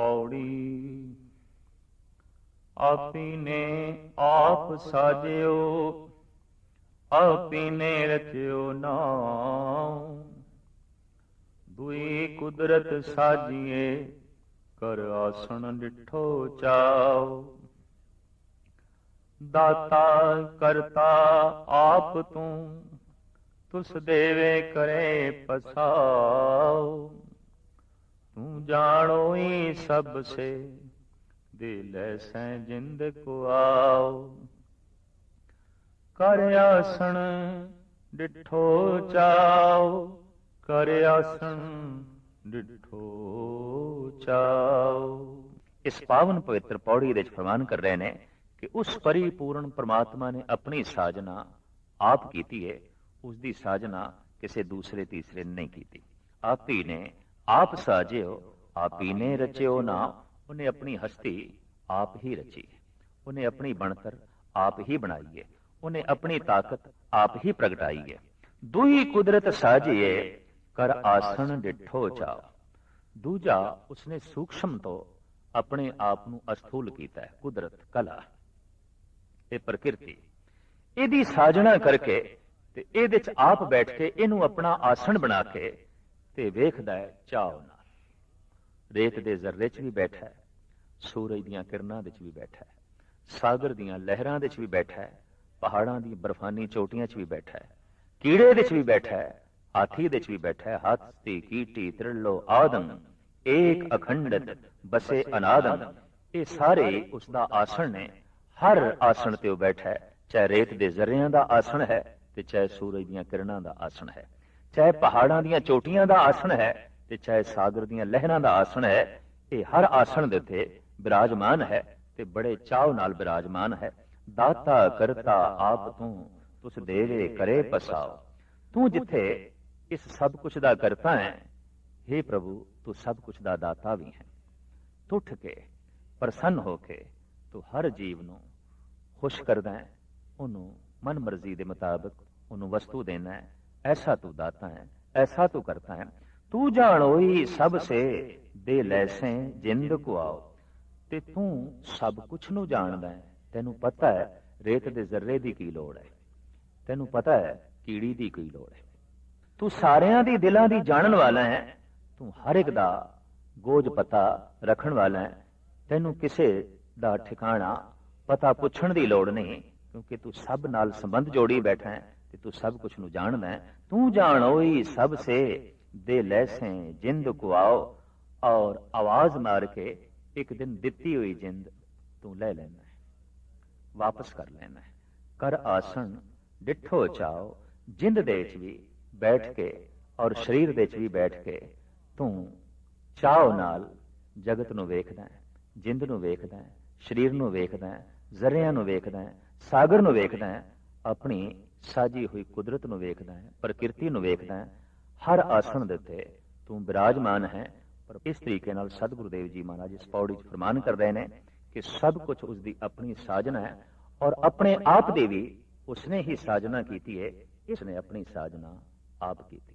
ਪੌੜੀ। ਆਪੀ ਨੇ ਆਪ ਸਾਜਿਓ ਆਪੀ ਨੇ ਰਚਿਓ ਨਾਮ ਦੁਈ ਕੁਦਰਤ ਸਾਜੀਏ, ਕਰ ਆਸਣ ਡਿਠੋ ਚਾਓ ਦਾਤਾ ਕਰਤਾ ਆਪ ਤੂੰ, ਤੁਸ ਦੇਵੇ ਕਰੇ ਪਸਾਓ ਤੂੰ ਜਾਣੋ ਹੀ ਸਭ ਸੇ ਦੇ ਲੈ ਸੈ ਜਿੰਦ ਕੋ ਆਓ। ਕਰ ਆਸਣ ਡਿਠੋ ਚਾਓ, ਕਰ ਆਸਣ ਡਿਠੋ ਚਾਓ। ਇਸ ਪਾਵਨ ਪਵਿੱਤਰ ਪੌੜੀ ਦੇ ਵਿੱਚ ਫਰਮਾਨ ਕਰ ਰਹੇ ਨੇ ਕਿ ਉਸ ਪਰਿਪੂਰਨ ਪ੍ਰਮਾਤਮਾ ਨੇ ਆਪਣੀ ਸਾਜਨਾ ਆਪ ਕੀਤੀ ਹੈ ਉਸ ਦੀ ਸਾਜਨਾ ਕਿਸੇ ਦੂਸਰੇ ਤੀਸਰੇ ਨੇ ਨਹੀਂ ਕੀਤੀ। ਆਪ ਹੀ ਨੇ ਆਪ ਸਾਜਿਓ, ਆਪ ਨੇ ਰਚਿਓ ਨਾ ਉਹਨੇ ਆਪਣੀ ਹਸਤੀ ਆਪ ਹੀ ਰਚੀ। ਉਹਨੇ ਆਪਣੀ ਬਣਤਰ ਆਪ ਹੀ ਬਣਾਈ ਹੈ ਉਹਨੇ ਆਪਣੀ ਤਾਕਤ ਆਪ ਹੀ ਪ੍ਰਗਟਾਈ ਹੈ ਦੂਈ ਕੁਦਰਤ ਸਾਜੀਏ, ਕਰ ਆਸਣ ਡਿਠੋ ਚਾਓ ਦੂਜਾ ਉਸਨੇ ਸੂਖਸ਼ਮ ਤੋਂ ਆਪਣੇ ਆਪ ਨੂੰ ਅਸਥੂਲ ਕੀਤਾ ਹੈ, ਕੁਦਰਤ ਕਲਾ। ਇਹ ਪ੍ਰਕਿਰਤੀ। ਇਹਦੀ ਸਾਜਣਾ ਕਰਕੇ ਤੇ ਇਹਦੇ ਚ ਆਪ ਬੈਠ ਕੇ ਇਹਨੂੰ ਆਪਣਾ ਆਸਣ ਬਣਾ ਕੇ ਤੇ ਵੇਖਦਾ ਹੈ ਚਾਉ ਨਾਲ ਰੇਤ ਦੇ ਜ਼ਰਰੇ 'ਚ ਵੀ ਬੈਠਾ ਹੈ, ਸੂਰਜ ਦੀਆਂ ਕਿਰਨਾਂ ਵਿੱਚ ਵੀ ਬੈਠਾ ਹੈ, ਸਾਗਰ ਦੀਆਂ ਲਹਿਰਾਂ ਵਿੱਚ ਵੀ ਬੈਠਾ ਹੈ, ਪਹਾੜਾਂ ਦੀ ਬਰਫਾਨੀ ਚੋਟੀਆਂ 'ਚ ਵੀ ਬੈਠਾ ਹੈ, ਕੀੜੇ ਵਿੱਚ ਵੀ ਬੈਠਾ ਹੈ, ਹਾਥੀ ਦੇ ਵਿੱਚ ਵੀ ਬੈਠਾ ਹੈ, ਹਾਥੀ ਕੀਟੀ ਤ੍ਰਿਲੋ ਆਦਮ, ਏਕ ਅਖੰਡਤ ਬਸੇ ਅਨਾਦਮ। ਇਹ ਸਾਰੇ ਉਸ ਦਾ ਆਸਣ ਨੇ। ਹਰ ਆਸਣ ਤੇ ਉਹ ਬੈਠਾ ਹੈ, ਚਾਹੇ ਰੇਤ ਦੇ ਜ਼ਰਿਆਂ ਦਾ ਆਸਣ ਹੈ ਤੇ ਚਾਹੇ ਸੂਰਜ ਦੀਆਂ ਕਿਰਨਾਂ ਦਾ ਆਸਣ ਹੈ। ਚਾਹੇ ਪਹਾੜਾਂ ਦੀਆਂ ਚੋਟੀਆਂ ਦਾ ਆਸਣ ਹੈ ਤੇ ਚਾਹੇ ਸਾਗਰ ਦੀਆਂ ਲਹਿਰਾਂ ਦਾ ਆਸਣ ਹੈ, ਇਹ ਹਰ ਆਸਣ ਦੇ ਉੱਤੇ ਬਿਰਾਜਮਾਨ ਹੈ ਤੇ ਬੜੇ ਚਾਅ ਨਾਲ ਬਿਰਾਜਮਾਨ ਹੈ। ਦਾਤਾ ਕਰਤਾ ਆਪ ਤੂੰ, ਤੁਸ ਦੇਵੇ ਕਰੇ ਪਸਾਓ। ਤੂੰ ਜਿੱਥੇ ਇਸ ਸਭ ਕੁਝ ਦਾ ਕਰਤਾ ਹੈ हे ਪ੍ਰਭੂ, ਤੂੰ ਸਭ ਕੁਝ ਦਾ ਦਾਤਾ ਵੀ ਹੈ। ਉੱਠ ਕੇ ਪ੍ਰਸੰਨ ਹੋ ਕੇ ਤੂੰ ਹਰ ਜੀਵ ਨੂੰ ਖੁਸ਼ ਕਰਦਾ ਹੈ, ਉਹਨੂੰ ਮਨ ਮਰਜ਼ੀ ਦੇ ਮੁਤਾਬਕ ਉਹਨੂੰ ਵਸਤੂ ਦੇਣਾ ਹੈ। ਐਸਾ ਤੂੰ ਦਾਤਾ ਹੈ, ਐਸਾ ਤੂੰ ਕਰਤਾ ਹੈ। ਤੂੰ ਜਾਣੋਈ ਸਭ ਸੇ ਦੇ ਲੈਸੇ ਜਿੰਦ ਕੋ ਆਓ। ਤੇ ਤੂੰ ਸਭ ਕੁਝ ਨੂੰ ਜਾਣਦਾ ਹੈ। ਤੈਨੂੰ ਪਤਾ ਹੈ ਰੇਤ ਦੇ ਜ਼ਰਰੇ ਦੀ ਕੀ ਲੋੜ ਹੈ। ਤੈਨੂੰ ਪਤਾ ਹੈ ਕੀੜੀ ਦੀ ਕੀ ਲੋੜ ਹੈ। ਤੂੰ ਸਾਰਿਆਂ ਦੀ ਦਿਲਾਂ ਦੀ ਜਾਣਨ ਵਾਲਾ ਹੈ। ਤੂੰ ਹਰ ਇੱਕ ਦਾ ਗੋਜ ਪਤਾ ਰੱਖਣ ਵਾਲਾ ਹੈ। ਤੈਨੂੰ ਕਿਸੇ ਦਾ ਠਿਕਾਣਾ, ਪਤਾ ਪੁੱਛਣ ਦੀ ਲੋੜ ਨਹੀਂ, ਕਿਉਂਕਿ ਤੂੰ ਸਭ ਨਾਲ ਸੰਬੰਧ ਜੋੜੀ ਬੈਠਾ ਹੈ। ਤੇ ਤੂੰ ਸਭ ਕੁਝ ਨੂੰ ਜਾਣਦਾ ਹੈ। ਤੂੰ ਜਾਣੋਈ ਸਭ ਸੇ, ਦੇ ਲੈਸੇ ਜਿੰਦ ਕੋ ਆਓ। ਔਰ ਆਵਾਜ਼ ਮਾਰ ਕੇ ਇੱਕ ਦਿਨ ਦਿੱਤੀ ਹੋਈ ਜਿੰਦ ਤੂੰ ਲੈ ਲੈਣਾ ਹੈ। ਵਾਪਸ ਕਰ ਲੈਣਾ ਹੈ। ਕਰ ਆਸਣ, ਡਿੱਠੋ ਚਾਓ। ਜਿੰਦ ਦੇ ਵਿੱਚ ਵੀ ਬੈਠ ਕੇ ਔਰ ਸਰੀਰ ਦੇ ਵਿੱਚ ਵੀ ਬੈਠ ਕੇ ਤੂੰ ਚਾਓ ਨਾਲ ਜਗਤ ਨੂੰ ਵੇਖਦਾ ਹੈ, ਜਿੰਦ ਨੂੰ ਵੇਖਦਾ ਹੈ, ਸਰੀਰ ਨੂੰ ਵੇਖਦਾ ਹੈ, ਜ਼ਰਿਆਂ ਨੂੰ ਵੇਖਦਾ ਹੈ, ਸਾਗਰ ਨੂੰ ਵੇਖਦਾ ਹੈ, ਆਪਣੀ ਸਾਜੀ ਹੋਈ ਕੁਦਰਤ ਨੂੰ ਵੇਖਦਾ ਹੈ, ਪ੍ਰਕਿਰਤੀ ਨੂੰ ਵੇਖਦਾ ਹੈ, ਹਰ ਆਸਣ ਦੇ ਉੱਤੇ ਤੂੰ ਬਿਰਾਜਮਾਨ ਹੈ, ਪਰ ਇਸ ਤਰੀਕੇ ਨਾਲ ਸਤਿਗੁਰੂ ਦੇਵ ਜੀ ਮਹਾਰਾਜ ਇਸ ਪੌੜੀ 'ਚ ਫਰਮਾਨ ਕਰਦੇ ਨੇ ਕਿ ਸਭ ਕੁਝ ਉਸ ਦੀ ਆਪਣੀ ਸਾਜਨਾ ਹੈ ਔਰ ਆਪਣੇ ਆਪ ਦੀ ਵੀ ਉਸਨੇ ਹੀ ਸਾਜਨਾ ਕੀਤੀ ਹੈ, ਇਸਨੇ ਆਪਣੀ ਸਾਜਨਾ ਆਪ ਕੀਤੀ